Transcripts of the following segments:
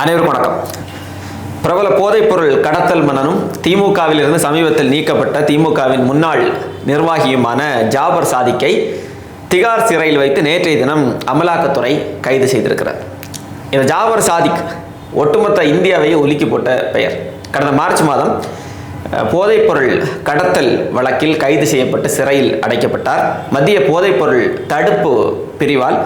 அனைவருக்கும் வணக்கம். பிரபல போதைப்பொருள் கடத்தல் மன்னனும் திமுகவில் இருந்து சமீபத்தில் நீக்கப்பட்ட திமுகவின் முன்னாள் நிர்வாகியுமான ஜாபர் சாதிக்கை திகார் சிறையில் வைத்து நேற்றைய தினம் அமலாக்கத்துறை கைது செய்திருக்கிறார். இந்த ஜாபர் சாதிக் ஒட்டுமொத்த இந்தியாவையே ஒலுக்கி போட்ட பெயர். கடந்த மார்ச் மாதம் போதைப்பொருள் கடத்தல் வழக்கில் கைது செய்யப்பட்டு சிறையில் அடைக்கப்பட்டார். மத்திய போதைப்பொருள் தடுப்பு பிரிவால்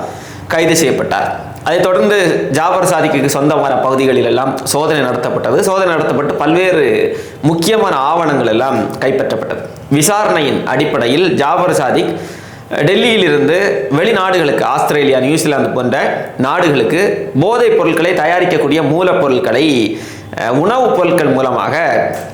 கைது செய்யப்பட்டார். அதைத் தொடர்ந்து ஜாபர் சாதிக்கு சொந்தமான பகுதிகளில் எல்லாம் சோதனை நடத்தப்பட்டது. சோதனை நடத்தப்பட்டு பல்வேறு முக்கியமான ஆவணங்கள் எல்லாம் கைப்பற்றப்பட்டது. விசாரணையின் அடிப்படையில் ஜாபர் சாதிக் டெல்லியிலிருந்து வெளிநாடுகளுக்கு ஆஸ்திரேலியா நியூசிலாந்து போன்ற நாடுகளுக்கு போதைப் பொருட்களை தயாரிக்கக்கூடிய மூலப்பொருட்களை உணவுப் பொருட்கள் மூலமாக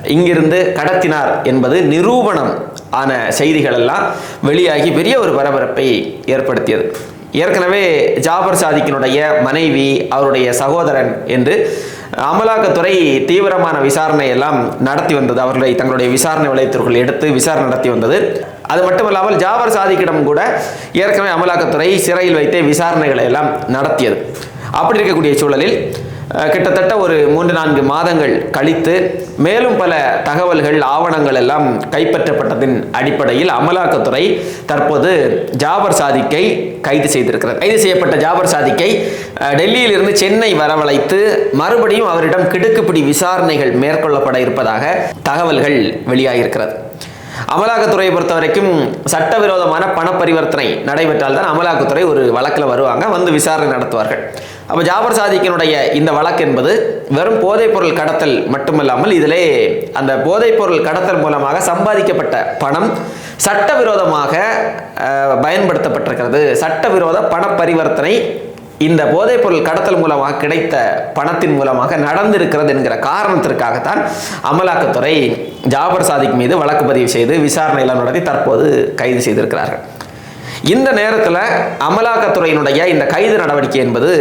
இங்கிருந்து கடத்தினார் என்பது நிரூபணம் ஆன செய்திகளெல்லாம் வெளியாகி பெரிய ஒரு பரபரப்பை ஏற்படுத்தியது. ஏற்கனவே ஜாபர் சாதிக்கினுடைய மனைவி அவருடைய சகோதரன் என்று அமலாக்கத்துறை தீவிரமான விசாரணை எல்லாம் நடத்தி வந்தது. அவர்களை தங்களுடைய விசாரணை வளையத்திற்குள் எடுத்து விசாரணை நடத்தி வந்தது. அது மட்டுமல்லாமல் ஜாபர் சாதிக்கிடம் கூட ஏற்கனவே அமலாக்கத்துறை சிறையில் வைத்தே விசாரணைகளை எல்லாம் நடத்தியது. அப்படி இருக்கக்கூடிய சூழலில் கிட்டத்தட்ட ஒரு மூன்று நான்கு மாதங்கள் கழித்து மேலும் பல தகவல்கள் ஆவணங்கள் எல்லாம் கைப்பற்றப்பட்டதின் அடிப்படையில் அமலாக்கத்துறை தற்போது ஜாபர் சாதிக்கை கைது செய்திருக்கிறது. கைது செய்யப்பட்ட ஜாபர் சாதிக்கை அஹ், டெல்லியிலிருந்து சென்னை வரவழைத்து மறுபடியும் அவரிடம் கிடுக்குப்பிடி விசாரணைகள் மேற்கொள்ளப்பட இருப்பதாக தகவல்கள் வெளியாகியிருக்கிறது. அமலாக்கத்துறையை பொறுத்த வரைக்கும் சட்டவிரோதமான பண பரிவர்த்தனை நடைபெற்றால் தான் அமலாக்கத்துறை ஒரு வழக்கில் வருவாங்க வந்து விசாரணை நடத்துவார்கள். அப்போ ஜாபர் சாதிக்கினுடைய இந்த வழக்கு என்பது வெறும் போதைப்பொருள் கடத்தல் மட்டுமல்லாமல் இதிலே அந்த போதைப்பொருள் கடத்தல் மூலமாக சம்பாதிக்கப்பட்ட பணம் சட்டவிரோதமாக பயன்படுத்தப்பட்டிருக்கிறது. சட்டவிரோத பண பரிவர்த்தனை இந்த போதைப்பொருள் கடத்தல் மூலமாக கிடைத்த பணத்தின் மூலமாக நடந்திருக்கிறது என்கிற காரணத்திற்காகத்தான் அமலாக்கத்துறை ஜாபர் சாதிக் மீது வழக்கு பதிவு செய்து விசாரணை நடத்தி தற்போது கைது செய்திருக்கிறார்கள். இந்த நேரத்தில் அமலாக்கத்துறையினுடைய இந்த கைது நடவடிக்கை என்பது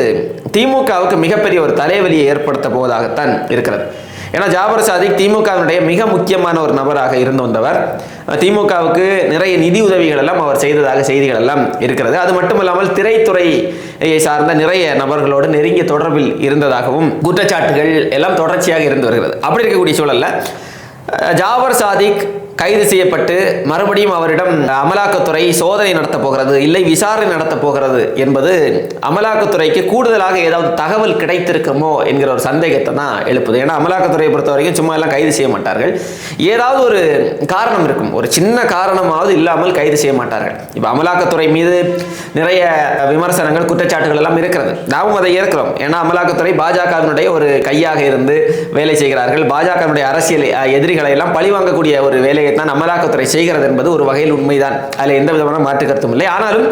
திமுகவுக்கு மிகப்பெரிய ஒரு தலைவலியை ஏற்படுத்த போவதாகத்தான் இருக்கிறது. ஏன்னா ஜாபர் சாதிக் திமுகவினுடைய மிக முக்கியமான ஒரு நபராக இருந்து வந்தவர். திமுகவுக்கு நிறைய நிதி உதவிகள் எல்லாம் அவர் செய்ததாக செய்திகள் எல்லாம் இருக்கிறது. அது மட்டும் இல்லாமல் திரைத்துறையை சார்ந்த நிறைய நபர்களோடு நெருங்கிய தொடர்பில் இருந்ததாகவும் குற்றச்சாட்டுகள் எல்லாம் தொடர்ச்சியாக இருந்து வருகிறது. அப்படி இருக்கக்கூடிய சூழலில் ஜாபர் சாதிக் கைது செய்யப்பட்டு மறுபடியும் அவரிடம் அமலாக்கத்துறை சோதனை நடத்தப் போகிறது இல்லை விசாரணை நடத்தப் போகிறது என்பது அமலாக்கத்துறைக்கு கூடுதலாக ஏதாவது தகவல் கிடைத்திருக்குமோ என்கிற ஒரு சந்தேகத்தை தான் எழுப்புது. ஏன்னா அமலாக்கத்துறையை பொறுத்த வரைக்கும் சும்மா எல்லாம் கைது செய்ய மாட்டார்கள். ஏதாவது ஒரு காரணம் இருக்கும். ஒரு சின்ன காரணமாவது இல்லாமல் கைது செய்ய மாட்டார்கள். இப்போ அமலாக்கத்துறை மீது நிறைய விமர்சனங்கள் குற்றச்சாட்டுகள் எல்லாம் இருக்கிறது. நாமும் அதை ஏற்கிறோம். ஏன்னா அமலாக்கத்துறை பாஜகவினுடைய ஒரு கையாக இருந்து வேலை செய்கிறார்கள். பாஜகவினுடைய அரசியல் எதிரிகளை எல்லாம் பழிவாங்கக்கூடிய ஒரு வேலை தான் அமலாக்கத்துறை செய்கிறது என்பது ஒரு வகையில் உண்மைதான். அதில் எந்த விதமான மாற்று கருத்தும் இல்லை. ஆனாலும்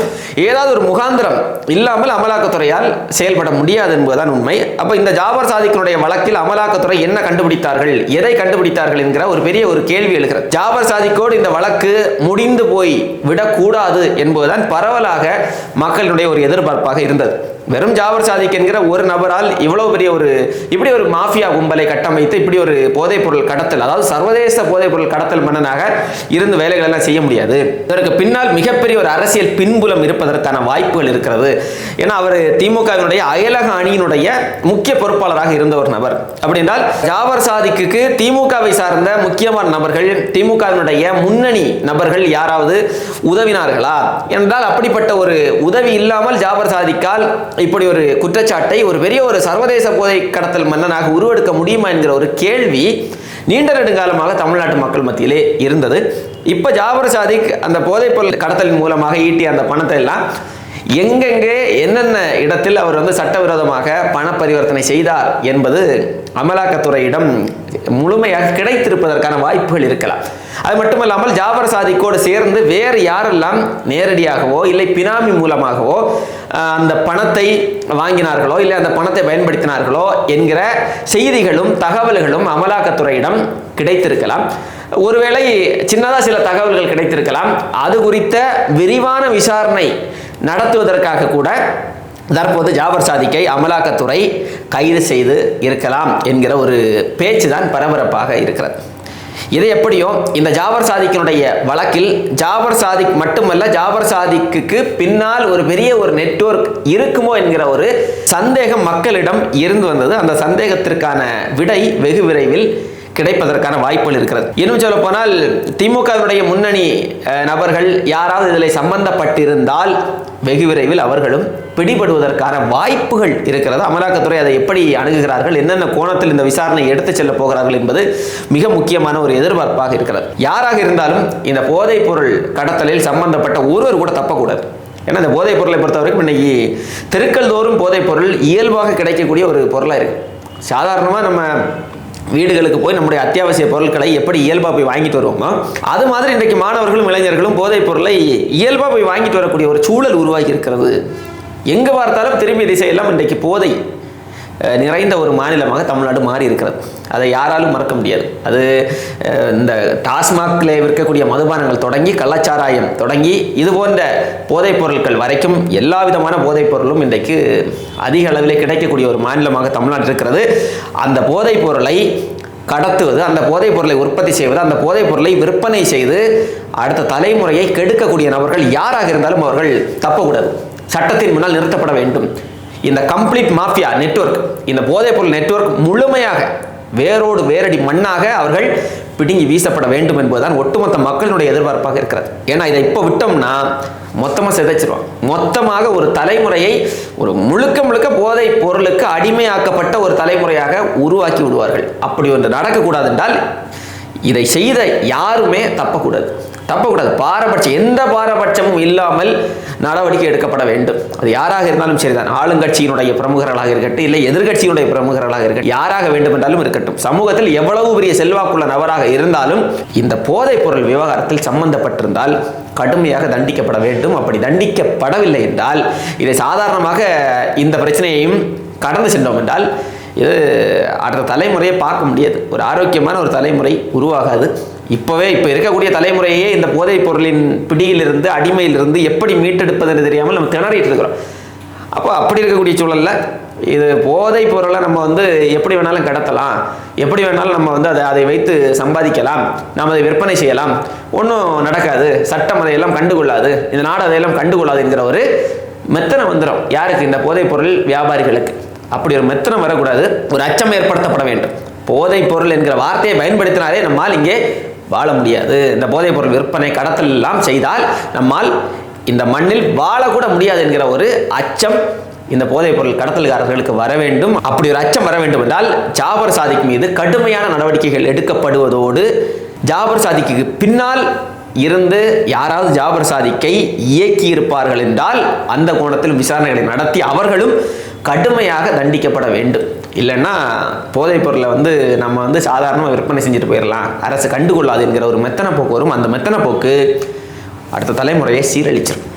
ஏதாவது ஒரு முகாந்திரம் இல்லாமல் அமலாக்கத்துறையால் செயல்பட முடியாது என்பதுதான் உண்மை. அப்போ இந்த ஜாபர் சாதிக்கினுடைய வழக்கில் அமலாக்கத்துறை என்ன கண்டுபிடித்தார்கள் எதை கண்டுபிடித்தார்கள் என்கிற ஒரு பெரிய ஒரு கேள்வி எழுகிறது. ஜாபர் சாதிக்கோடு இந்த வழக்கு முடிந்து போய் விடக்கூடாது என்பதுதான் பரவலாக மக்களினுடைய ஒரு எதிர்பார்ப்பாக இருந்தது. வெறும் ஜாபர் சாதிக் என்கிற ஒரு நபரால் இவ்வளவு பெரிய ஒரு இப்படி ஒரு மாஃபியா கும்பலை கட்டமைத்து இப்படி ஒரு போதைப் பொருள் கடத்தல் அதாவது சர்வதேச போதைப் பொருள் கடத்தல் மன்னனாக இருந்து வேலைகள் எல்லாம் செய்ய முடியாது. இதற்கு பின்னால் மிகப்பெரிய ஒரு அரசியல் பின்புலம் இருப்பதற்கான வாய்ப்புகள் இருக்கிறது. ஏன்னா அவர் திமுகவினுடைய அயலக அணியினுடைய முக்கிய பொறுப்பாளராக இருந்த ஒரு நபர். அப்படின்றால் ஜாவர் ஜாபர் சாதிக்கு திமுகவை சார்ந்த முக்கியமான நபர்கள் திமுகவினுடைய முன்னணி நபர்கள் யாராவது உதவினார்களா? என்றால் அப்படிப்பட்ட ஒரு உதவி இல்லாமல் ஜாபர் சாதிக்கால் இப்படி ஒரு குற்றச்சாட்டை ஒரு பெரிய ஒரு சர்வதேச போதை கடத்தல் மன்னனாக உருவெடுக்க முடியுமா என்கிற ஒரு கேள்வி நீண்ட நெடுங்காலமாக தமிழ்நாட்டு மக்கள் மத்தியிலே இருந்தது. இப்போ ஜாபர் சாதிக் அந்த போதைப்பொருள் கடத்தலின் மூலமாக ஈட்டிய அந்த பணத்தை எல்லாம் எங்கெங்கே என்னென்ன இடத்தில் அவர் வந்து சட்டவிரோதமாக பண பரிவர்த்தனை செய்தார் என்பது அமலாக்கத்துறையிடம் முழுமையாக கிடைத்திருப்பதற்கான வாய்ப்புகள் இருக்கலாம். அது மட்டுமல்லாமல் ஜாபர் சாதிக்கோடு சேர்ந்து வேறு யாரெல்லாம் நேரடியாகவோ இல்லை பினாமி மூலமாகவோ அந்த பணத்தை வாங்கினார்களோ இல்லை அந்த பணத்தை பயன்படுத்தினார்களோ என்கிற செய்திகளும் தகவல்களும் அமலாக்கத்துறையிடம் கிடைத்திருக்கலாம். ஒருவேளை சின்னதாக சில தகவல்கள் கிடைத்திருக்கலாம். அது குறித்த விரிவான விசாரணை நடத்துவதற்காக கூட தற்போது ஜாபர் சாதிக்கை அமலாக்கத்துறை கைது செய்து இருக்கலாம் என்கிற ஒரு பேச்சு தான் பரபரப்பாக இருக்கிறது. இது எப்படியோ இந்த ஜாபர் சாதிக்கினுடைய வழக்கில் ஜாபர் சாதிக் மட்டுமல்ல ஜாபர் சாதிக்கு பின்னால் ஒரு பெரிய ஒரு நெட்வொர்க் இருக்குமோ என்கிற ஒரு சந்தேகம் மக்களிடம் இருந்து வந்தது. அந்த சந்தேகத்திற்கான விடை வெகு விரைவில் கிடைப்பதற்கான வாய்ப்புகள் இருக்கிறது. இன்னும் சொல்ல போனால் திமுகவினுடைய முன்னணி நபர்கள் யாராவது இதில் சம்பந்தப்பட்டிருந்தால் வெகு விரைவில் அவர்களும் பிடிபடுவதற்கான வாய்ப்புகள் இருக்கிறது. அமலாக்கத்துறை அதை எப்படி அணுகுகிறார்கள் என்னென்ன கோணத்தில் இந்த விசாரணை எடுத்துச் செல்ல போகிறார்கள் என்பது மிக முக்கியமான ஒரு எதிர்பார்ப்பாக இருக்கிறது. யாராக இருந்தாலும் இந்த போதைப் பொருள் கடத்தலில் சம்பந்தப்பட்ட ஒருவர் கூட தப்பக்கூடாது. ஏன்னா இந்த போதைப் பொருளை பொறுத்த வரைக்கும் இன்னைக்கு தெருக்கள் தோறும் போதைப் பொருள் இயல்பாக கிடைக்கக்கூடிய ஒரு பொருளாக இருக்கு. சாதாரணமாக நம்ம வீடுகளுக்கு போய் நம்முடைய அத்தியாவசிய பொருட்களை எப்படி இயல்பாக போய் வாங்கிட்டு வருவோமோ அது மாதிரி இன்றைக்கு மாணவர்களும் இளைஞர்களும் போதைப் பொருளை இயல்பாக போய் வாங்கிட்டு வரக்கூடிய ஒரு சூழல் உருவாகி இருக்கிறது. எங்கே பார்த்தாலும் திரும்பிய திசையெல்லாம் இன்றைக்கு போதை. நிறைந்த ஒரு மாநிலமாக தமிழ்நாடு மாறி இருக்கிறது அதை யாராலும் மறக்க முடியாது. அது இந்த டாஸ்மாகில் விற்கக்கூடிய மதுபானங்கள் தொடங்கி கள்ளச்சாராயம் தொடங்கி இது போன்ற போதைப் பொருட்கள் வரைக்கும் எல்லா விதமான போதைப் பொருளும் இன்றைக்கு அதிக அளவில் கிடைக்கக்கூடிய ஒரு மாநிலமாக தமிழ்நாடு இருக்கிறது. அந்த போதைப் பொருளை கடத்துவது அந்த போதைப் பொருளை உற்பத்தி செய்வது அந்த போதைப் பொருளை விற்பனை செய்து அடுத்த தலைமுறையை கெடுக்கக்கூடிய நபர்கள் யாராக இருந்தாலும் அவர்கள் தப்பக்கூடாது. சட்டத்தின் முன்னால் நிறுத்தப்பட வேண்டும். இந்த கம்ப்ளீட் மாஃபியா நெட்வொர்க் இந்த போதைப்பொருள் நெட்ஒர்க் நெட்வொர்க் முழுமையாக வேரோடு வேரடி மண்ணாக அவர்கள் பிடுங்கி வீசப்பட வேண்டும் என்பதுதான் ஒட்டுமொத்த மக்களினுடைய எதிர்பார்ப்பாக இருக்கிறது. ஏன்னா இதை இப்போ விட்டோம்னா மொத்தமாக சிதைச்சிருவாங்க. மொத்தமாக ஒரு தலைமுறையை ஒரு முழுக்க முழுக்க போதை பொருளுக்கு அடிமையாக்கப்பட்ட ஒரு தலைமுறையாக உருவாக்கி விடுவார்கள். அப்படி ஒன்று நடக்கக்கூடாது என்றால் இதை செய்த யாருமே தப்பக்கூடாது. தப்பக்கூடாது. பாரபட்சம் எந்த பாரபட்சமும் இல்லாமல் நடவடிக்கை எடுக்கப்பட வேண்டும். அது யாராக இருந்தாலும் சரிதான். ஆளுங்கட்சியினுடைய பிரமுகர்களாக இருக்கட்டும் இல்லை எதிர்கட்சியினுடைய பிரமுகர்களாக இருக்கட்டும் யாராக வேண்டும் என்றாலும் இருக்கட்டும். சமூகத்தில் எவ்வளவு பெரிய செல்வாக்குள்ள நபராக இருந்தாலும் இந்த போதைப் பொருள் விவகாரத்தில் சம்பந்தப்பட்டிருந்தால் கடுமையாக தண்டிக்கப்பட வேண்டும். அப்படி தண்டிக்கப்படவில்லை என்றால் இதை சாதாரணமாக இந்த பிரச்சனையையும் கடந்து சென்றோம் என்றால் இது அடுத்த தலைமுறையை பார்க்க முடியாது. ஒரு ஆரோக்கியமான ஒரு தலைமுறை உருவாகாது. இப்போவே இப்போ இருக்கக்கூடிய தலைமுறையே இந்த போதைப் பொருளின் பிடியிலிருந்து அடிமையிலிருந்து எப்படி மீட்டெடுப்பதுன்னு தெரியாமல் நம்ம திணறிட்டு இருக்கிறோம். அப்போ அப்படி இருக்கக்கூடிய சூழல்ல இது போதைப் பொருளை நம்ம வந்து எப்படி வேணாலும் கடத்தலாம் எப்படி வேணாலும் நம்ம வந்து அதை அதை வைத்து சம்பாதிக்கலாம் நாம் அதை விற்பனை செய்யலாம். ஒன்றும் நடக்காது. சட்டம் அதையெல்லாம் கண்டுகொள்ளாது. இந்த நாடு அதையெல்லாம் கண்டுகொள்ளாது என்கிற ஒரு மெத்தனை வந்துடும் யாருக்கு? இந்த போதைப் பொருள் வியாபாரிகளுக்கு. அப்படி ஒரு மெத்தனம் வரக்கூடாது. ஒரு அச்சம் ஏற்படுத்தப்பட வேண்டும். போதைப் பொருள் என்கிற வார்த்தையை பயன்படுத்தினாலே நம்மால் இங்கே வாழ முடியாது. இந்த போதைப் பொருள் விற்பனை கடத்தல் எல்லாம் செய்தால் நம்மால் இந்த மண்ணில் வாழக்கூட முடியாது என்கிற ஒரு அச்சம் இந்த போதைப் பொருள் கடத்தல்காரர்களுக்கு வர வேண்டும். அப்படி ஒரு அச்சம் வர வேண்டும் என்றால் ஜாபர் சாதிக் மீது கடுமையான நடவடிக்கைகள் எடுக்கப்படுவதோடு ஜாபர் சாதிக்கு பின்னால் இருந்து யாராவது ஜாபர் சாதிக்கை இயக்கி இருப்பார்கள் என்றால் அந்த கோணத்தில் விசாரணைகளை நடத்தி அவர்களும் கடுமையாக தண்டிக்கப்பட வேண்டும். இல்லைன்னா போதைப் பொருளை வந்து நம்ம வந்து சாதாரணமாக விற்பனை செஞ்சுட்டு போயிடலாம். அரசு கண்டுகொள்ளாது என்கிற ஒரு மெத்தனை போக்கு வரும். அந்த மெத்தனை போக்கு அடுத்த தலைமுறையை சீரழிச்சிடும்